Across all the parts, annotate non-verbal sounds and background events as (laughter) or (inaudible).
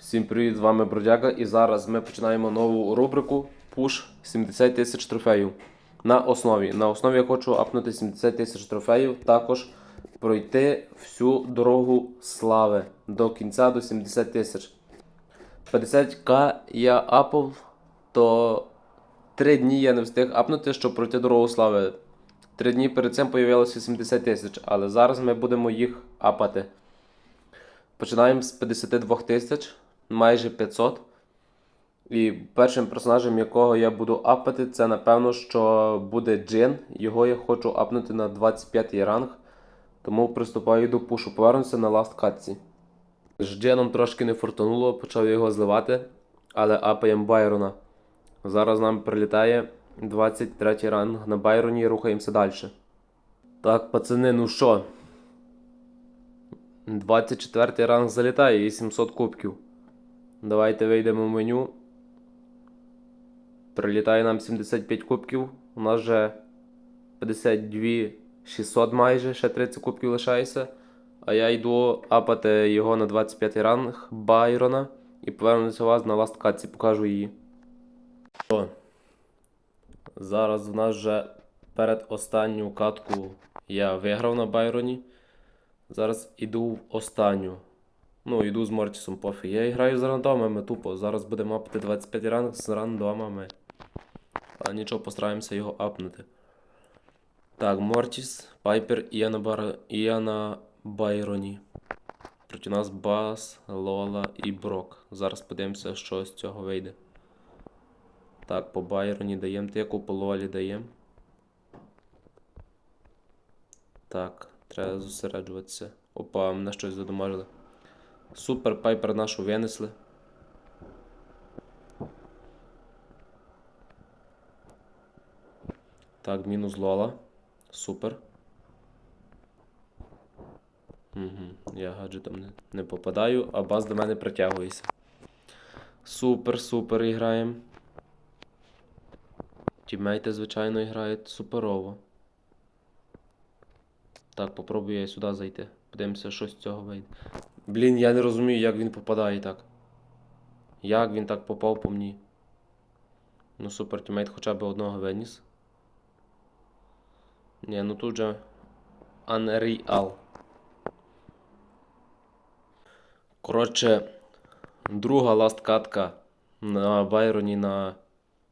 Всім привіт, з вами Бродяга, і зараз ми починаємо нову рубрику Push 70 тисяч трофеїв. На основі. На основі я хочу апнути 70 тисяч трофеїв, також пройти всю дорогу слави до кінця до 70 тисяч. 50к я апав, то 3 дні я не встиг апнути, щоб пройти дорогу слави. 3 дні перед цим появилося 70 тисяч, але зараз ми будемо їх апати. Починаємо з 52 тисяч, майже 500. І першим персонажем, якого я буду апати, це напевно, що буде Джин. Його я хочу апнути на 25 ранг. Тому приступаю до пушу. Повернуся на ласт катці. З Джином трошки не фортануло, почав його зливати, але апаємо Байрона. Зараз нам прилітає 23 ранг на Байроні і рухаємося далі. Так, пацани, ну що? 24 ранг залітає і 700 кубків. Давайте вийдемо в меню. Прилітає нам 75 кубків. У нас вже 52 600 майже, ще 30 кубків лишається. А я йду апати його на 25 ранг Байрона і повернуся вас на ласт катці, покажу її. О, Зараз в нас вже перед останню катку я виграв на Байроні. Зараз іду в останню. Ну, йду з Мортісом пофіг. Я граю з рандомами тупо. Зараз будемо апати 25 ранг з рандомами. А нічого, постараємося його апнути. Так, Мортіс, Пайпер і я на, бар... і я на Байроні. Проти нас Бас, Лола і Брок. Зараз подивимося, що з цього вийде. Так, по Байроні даємо тику, по Лолі даємо. Так, треба зосереджуватися. Опа, мене щось задомажили. Супер, пайпер нашу винесли. Так, мінус Лола. Супер. Угу, я гаджетом не, не попадаю, а бас до мене притягується. Супер, супер іграємо. Тіммейти, звичайно, грають суперово. Так, попробую я сюди зайти. Подивимося, що з цього вийде. Блін, я не розумію, як він попадає так. Як він так попав по мені. Ну, супер, тімейт хоча б одного виніс. Ні, ну тут же Unreal. Коротше, друга ласт катка на Байроні на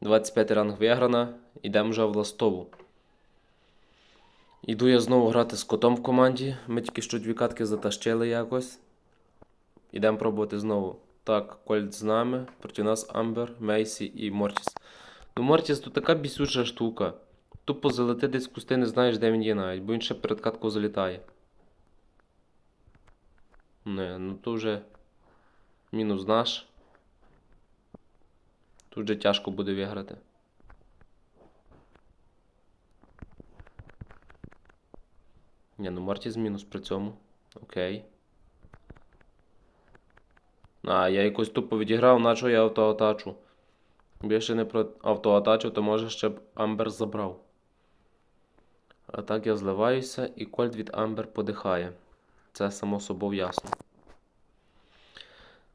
25 ранг виграна. Йдемо вже в ластову. Іду я знову грати з котом в команді. Ми тільки що дві катки затащили якось. Ідемо пробувати знову. Так, Кольт з нами. Проти нас Амбер, Мейсі і Мортіс. Ну, Мортіс тут така бісюча штука. Тупо залети десь кусти, не знаєш, де він є навіть, бо він ще перед каткою залітає. Не, ну то вже мінус наш. Тут вже тяжко буде виграти. Ні, ну Мартіс мінус при цьому. Окей. А, я якось тупо відіграв, наче я автоатачу. Ще не про автоатачу, то може ще б Амбер забрав. А так я зливаюся і кольт від Амбер подихає. Це само собою ясно.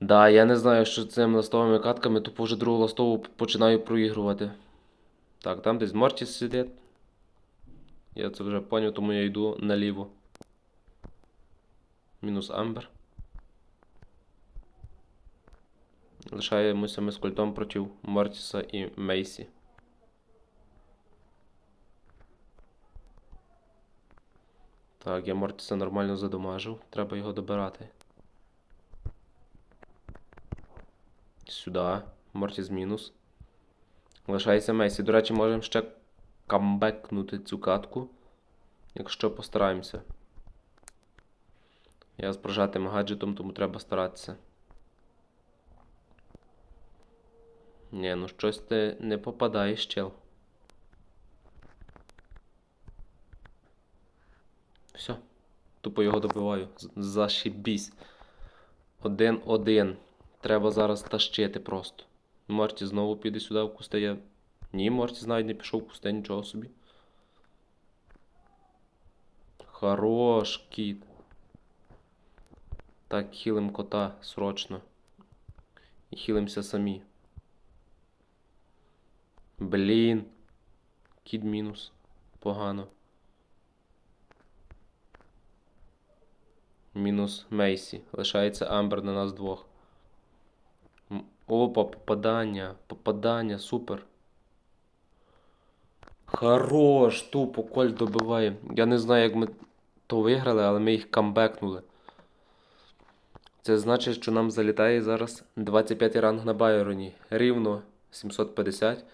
Да, я не знаю, що цими ластовими катками, тупо вже другу ластову починаю проігрувати. Так, там десь Мортіс сидить. Я це вже поняв, тому я йду наліво. Мінус Амбер. Лишаємося ми з кольтом проти Мортіса і Мейсі. Так, я Мортіса нормально задомажив. Треба його добирати. Сюди. Мортіс мінус. Лишається Мейсі. До речі, можемо ще камбекнути цю катку. Якщо постараємося. Я з прожатим гаджетом, тому треба старатися. Ні, ну щось ти не попадаєш, чел. Все. Тупо його добиваю. Зашибісь. Один-один. Треба зараз тащити просто. Морті знову піде сюди в кусти. Я... Ні, Морті навіть не пішов в кусти, нічого собі. Хорош, кіт. Так, хілим кота срочно. І хілимося самі. Блін. Кід мінус. Погано. Мінус Мейсі. Лишається Амбер на нас двох. Опа, попадання. Попадання, супер. Хорош, тупо Коль добиває. Я не знаю, як ми то виграли, але ми їх камбекнули. Це значить, що нам залітає зараз 25 ранг на Байроні. Рівно 750.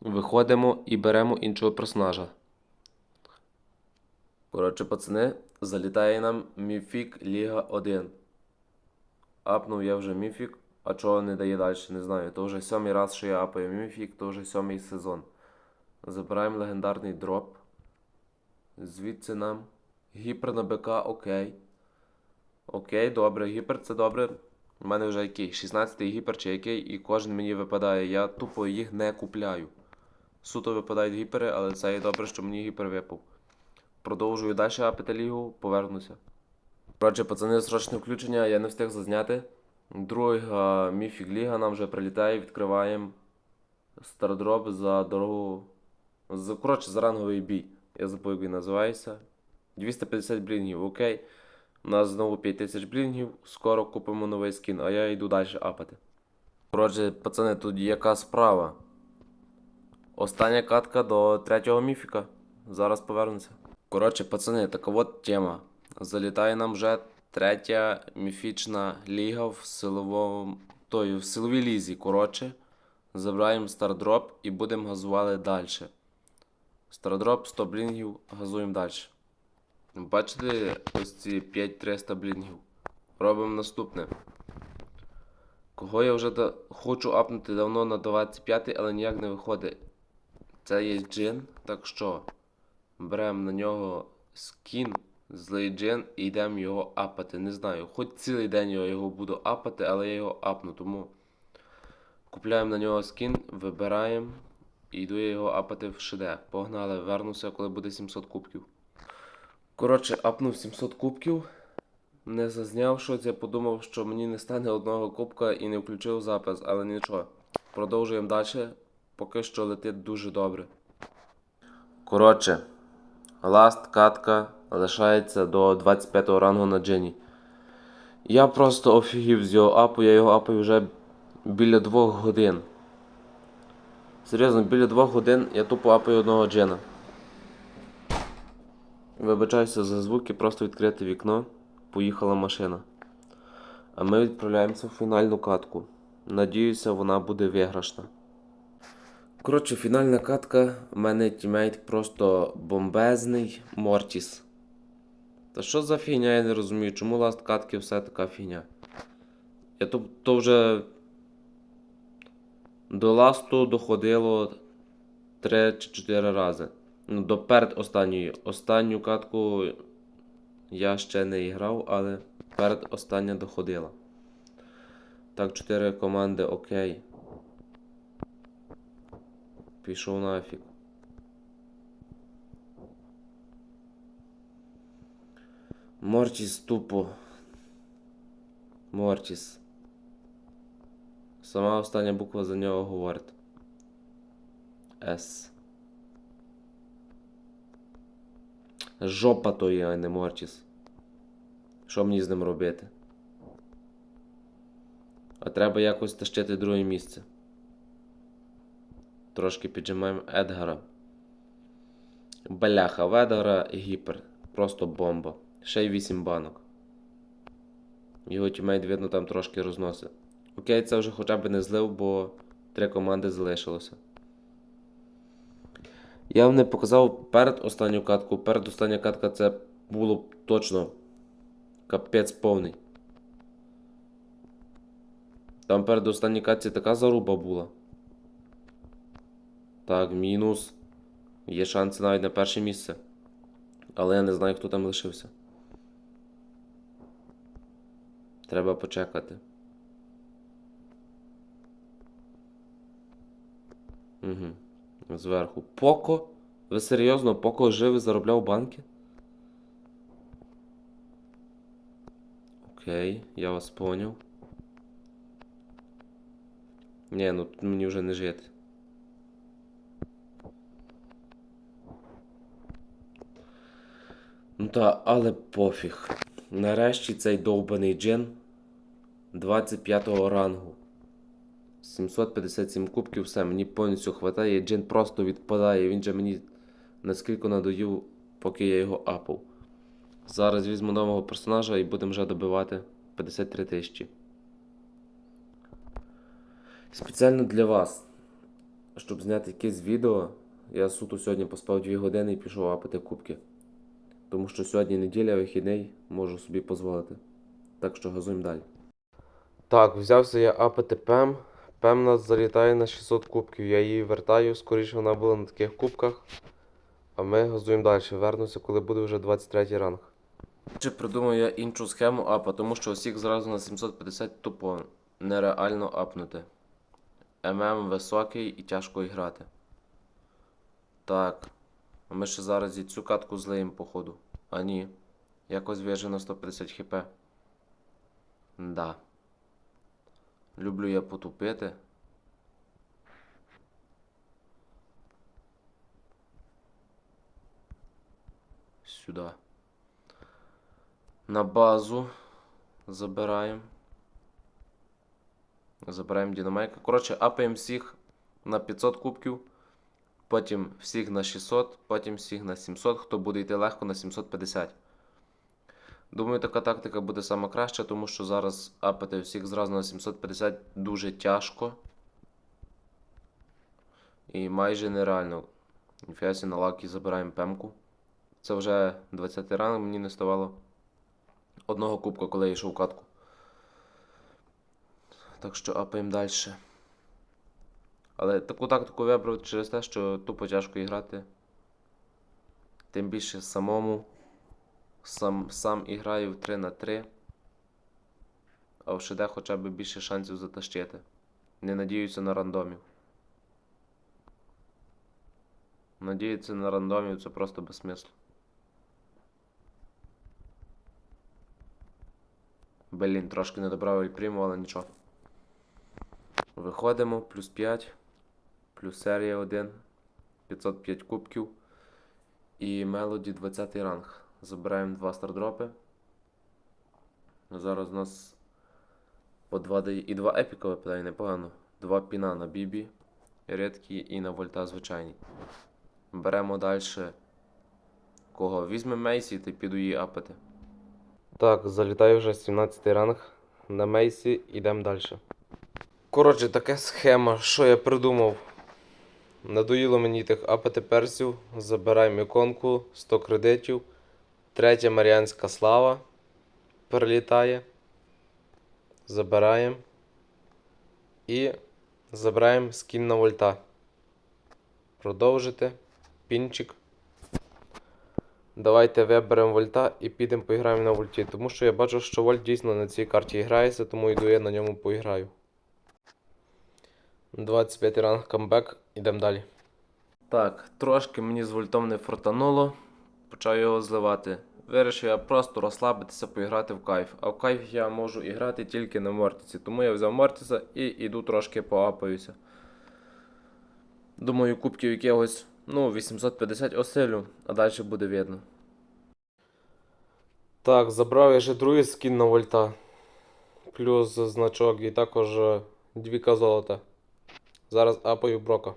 Виходимо і беремо іншого персонажа. Коротше, пацани, залітає нам Міфік Ліга 1. Апнув я вже Міфік, а чого не дає далі, не знаю. То вже сьомий раз, що я апаю Міфік, то вже сьомий сезон. Забираємо легендарний дроп. Звідси нам. Гіпер на БК, окей. Окей, добре, гіпер це добре. У мене вже який? 16-й гіпер чи який, і кожен мені випадає. Я тупо їх не купляю. Суто випадають гіпери, але це і добре, що мені гіпер випав. Продовжую далі апити повернуся. Коротше, пацани, срочне включення, я не встиг зазняти. Друга міфік ліга нам вже прилітає, відкриваємо стардроп за дорогу. Коротше, за ранговий бій. Я забув, як він називається. 250 блінгів, окей. У нас знову 5000 блінгів, скоро купимо новий скін, а я йду далі апати. Коротше, пацани, тут яка справа. Остання катка до третього міфіка. Зараз повернуся. Коротше, пацани, така от тема. Залітає нам вже третя міфічна ліга в силовому. Той, в силовій лізі. Коротше, забираємо стардроп і будемо газувати далі. Стардроп 100 блінгів, газуємо далі. Бачите ось ці 5300 блінгів. Робимо наступне. Кого я вже да... хочу апнути давно на 25, але ніяк не виходить. Це є джин, так що беремо на нього скін, злий джин і йдемо його апати. Не знаю, хоч цілий день я його буду апати, але я його апну, тому купляємо на нього скін, вибираємо і йду я його апати в ШД. Погнали, вернуся, коли буде 700 кубків. Коротше, апнув 700 кубків. Не зазняв щось, я подумав, що мені не стане одного кубка і не включив запис, але нічого. Продовжуємо далі. Поки що летить дуже добре. Коротше, ласт катка лишається до 25 рангу на джині. Я просто офігів з його апу, я його апаю вже біля 2 годин. Серйозно, біля 2 годин я тупо апаю одного джина. Вибачаюся за звуки, просто відкрити вікно. Поїхала машина. А ми відправляємося в фінальну катку. Надіюся, вона буде виграшна. Коротше, фінальна катка. У мене тімейт просто бомбезний Мортіс. Та що за фігня, я не розумію, чому ласт катки все така фігня. Я то, то вже до ласту доходило 3 чи 4 рази. Ну, до перед останньої. Останню катку я ще не грав, але перед остання доходила. Так, 4 команди окей. Пішов нафіг. Мортіс тупо. Мортіс. Сама остання буква за нього говорить. С. Жопа то є, а не Мортіс. Що мені з ним робити? А треба якось тащити друге місце. Трошки піджимаємо Едгара. Бляха, в Едгара гіпер. Просто бомба. Ще й 8 банок. Його тімейт, видно, там трошки розносить. Окей, це вже хоча б не злив, бо три команди залишилося. Я вам не показав перед останню катку. Перед остання катка це було точно капець повний. Там перед останній катці така заруба була. Так, мінус. Є шанси навіть на перше місце. Але я не знаю, хто там лишився. Треба почекати. Угу. Зверху. Поко? Ви серйозно, Поко жив і заробляв банки? Окей, я вас поняв. Ні, ну тут мені вже не жити. Ну та, але пофіг. Нарешті цей довбаний джин 25 го рангу. 757 кубків, все, мені повністю хватає. Джин просто відпадає. Він же мені наскільки надоїв, поки я його апав. Зараз візьму нового персонажа і будемо вже добивати 53 тисячі. Спеціально для вас, щоб зняти якесь відео, я суто сьогодні поспав 2 години і пішов апати кубки. Тому що сьогодні неділя, вихідний, можу собі дозволити. Так що газуємо далі. Так, взявся я апати ПЕМ. ПЕМ залітає на 600 кубків. Я її вертаю, скоріше вона була на таких кубках. А ми газуємо далі. Вернуся, коли буде вже 23 ранг. Чи придумаю я іншу схему апа, тому що усіх зразу на 750 тупо нереально апнути. ММ високий і тяжко грати. Так. Ми ще зараз і цю катку злиємо, походу. А ні. Якось в'яже на 150 хп. Да. Люблю я потупити. Сюди. На базу забираємо. Забираємо динамайка. Коротше, апаємо всіх на 500 кубків. Потім всіх на 600, потім всіх на 700, хто буде йти легко на 750. Думаю, така тактика буде сама краща, тому що зараз апати всіх зразу на 750 дуже тяжко. І майже нереально. Ніфіасі на лакі забираємо пемку. Це вже 20 ранг, мені не ставало одного кубка, коли я йшов катку. Так що апаємо далі. Але таку тактику вибрав через те, що тупо тяжко і грати. Тим більше самому. Сам, сам і граю в 3 на 3. А в ШД хоча б більше шансів затащити. Не надіюся на рандомів. Надіятися на рандомів це просто безсмисло. Блін, трошки не добрав ельпріму, але нічого. Виходимо, плюс 5, плюс серія 1, 505 кубків і Мелоді 20 ранг. Забираємо два стардропи. Зараз у нас по 2 дає. І два епіка випадає непогано. Два піна на Бібі, рідкі і на Вольта звичайні. Беремо далі. Кого? Візьмемо Мейсі та піду її апати. Так, залітаю вже 17 ранг на Мейсі, йдемо далі. Коротше, така схема, що я придумав. Надоїло мені тих апати персів. Забираємо іконку, 100 кредитів. Третя Маріанська слава перелітає. Забираємо. І забираємо скін на вольта. Продовжити. Пінчик. Давайте виберемо вольта і підемо поіграємо на вольті. Тому що я бачу, що вольт дійсно на цій карті грається, тому йду я на ньому поіграю. 25 ранг камбек, ідемо далі. Так, трошки мені з вольтом не фортануло. Почав його зливати. Вирішив я просто розслабитися, поіграти в кайф. А в кайф я можу і грати тільки на Мортісі. Тому я взяв Мортіса і йду трошки поапаюся. Думаю, кубків якогось, ну, 850 осилю, а далі буде видно. Так, забрав я ще другий скін на вольта. Плюс значок і також е, двіка золота. Зараз апаю брока.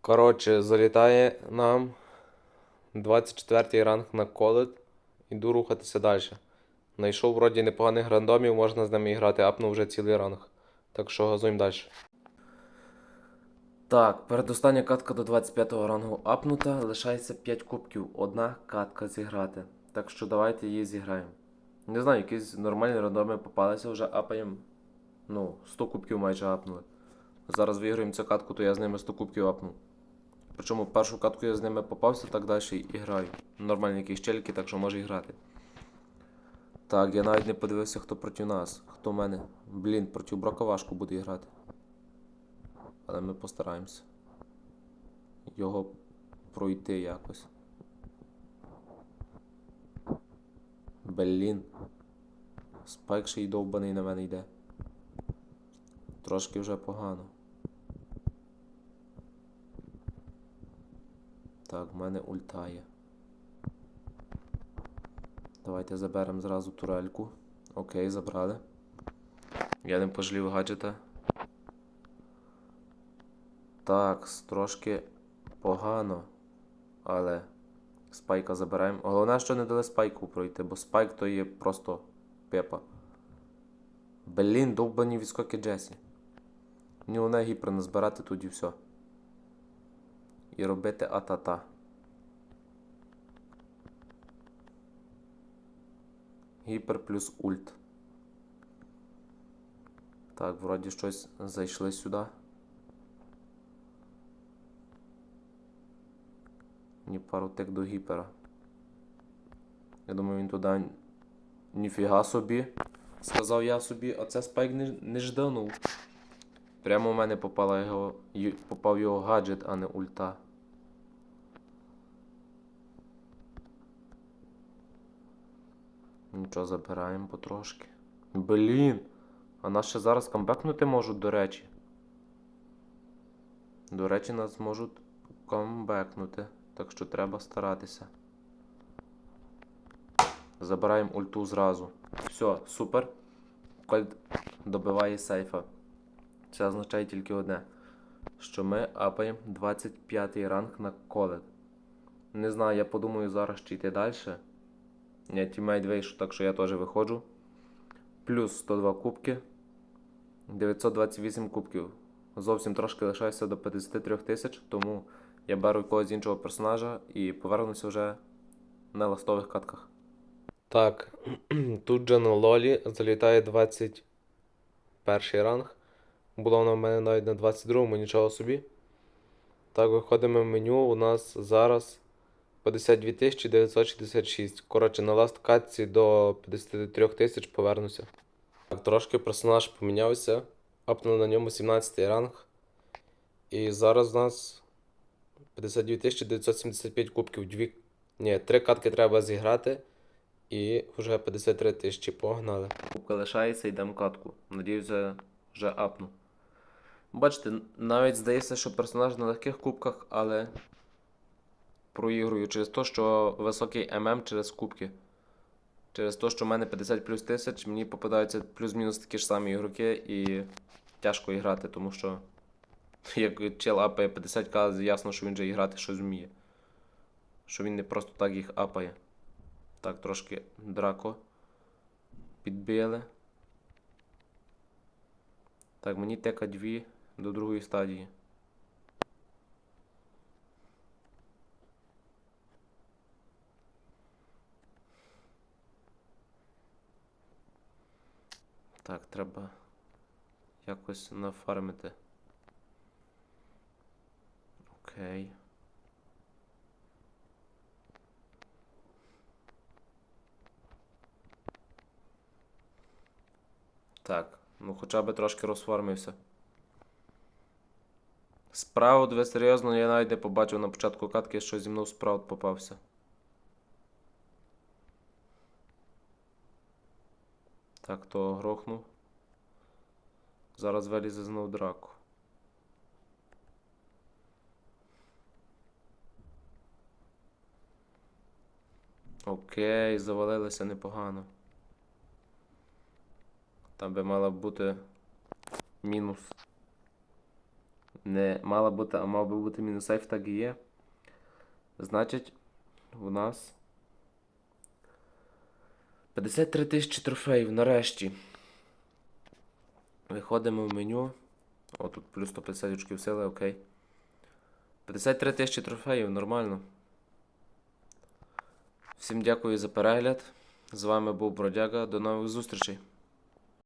Коротше, залітає нам 24 ранг на колет. Іду рухатися далі. Найшов вроді непоганих рандомів, можна з ними грати, апнув вже цілий ранг. Так що газуємо далі. Так, передостання катка до 25 рангу апнута, лишається 5 кубків, одна катка зіграти. Так що давайте її зіграємо. Не знаю, якісь нормальні рандоми попалися, вже апаємо. Ну, 100 кубків майже апнули. Зараз виграємо цю катку, то я з ними 100 кубків апнув. Причому першу катку я з ними попався, так далі і граю. Нормальні якісь челіки, так що може і грати. Так, я навіть не подивився, хто проти нас. Хто мене. Блін, проти Брока важко буде грати. Але ми постараємося. Його пройти якось. Блін. Спайк ще й довбаний на мене йде. Трошки вже погано. Так, в мене ульта є. Давайте заберемо зразу турельку. Окей, забрали. Я не пожалів гаджета. Так, трошки погано. Але спайка забираємо. Головне, що не дали спайку пройти, бо спайк то є просто пепа. Блін, довбані відскоки Джесі. Мені головне гіпер назбирати тоді все. І робити атата. Гіпер плюс ульт. Так, вроді щось зайшли сюди. Ні пару тик до гіпера. Я думаю, він туди ніфіга собі. Сказав я собі, а це спайк не, не жданув. Прямо в мене попала його, попав його гаджет, а не ульта. Нічого, забираємо потрошки. Блін! А нас ще зараз камбекнути можуть, до речі. До речі, нас можуть камбекнути. Так що треба старатися. Забираємо ульту зразу. Все, супер. Кольт добиває сейфа. Це означає тільки одне. Що ми апаємо 25 ранг на колет. Не знаю, я подумаю зараз чи йти далі. Тімейт вийшов, так що я теж виходжу. Плюс 102 кубки. 928 кубків. Зовсім трошки лишаюся до 53 тисяч, тому я беру якогось іншого персонажа і повернуся вже на ластових катках. Так, (clears throat) тут же на Лолі залітає 21 ранг. Була вона в мене навіть на 22-му, нічого собі. Так, виходимо в меню. У нас зараз 52 966. Коротше, на ласт катці до 53 тисяч повернуся. Так, трошки персонаж помінявся. Апнули на ньому 17 ранг. І зараз у нас 52 975 кубків. Дві... Ні, три катки треба зіграти. І вже 53 тисячі погнали. Кубка лишається, йдемо катку. Надіюся, вже апну. Бачите, навіть здається, що персонаж на легких кубках, але проігрую через те, що високий ММ через кубки. Через те, що в мене 50 плюс тисяч, мені попадаються плюс-мінус такі ж самі ігроки і тяжко грати, тому що (laughs) як чел апає 50к, ясно, що він же і грати щось вміє. Що він не просто так їх апає. Так, трошки драко підбили. Так, мені тека 2 до другої стадії. Так, треба якось нафармити. Окей. Так, ну хоча б трошки розформився. Справд, ви серйозно, я навіть не побачив на початку катки, що зі мною справд попався. Так, то грохнув. Зараз вилізе знов драку. Окей, завалилися непогано. Там би мала бути мінус. Не мала бути, а мав би бути мінус сейф, так і є. Значить, у нас 53 тисячі трофеїв нарешті. Виходимо в меню. О, тут плюс 150 очків сили, окей. 53 тисячі трофеїв, нормально. Всім дякую за перегляд. З вами був Бродяга. До нових зустрічей.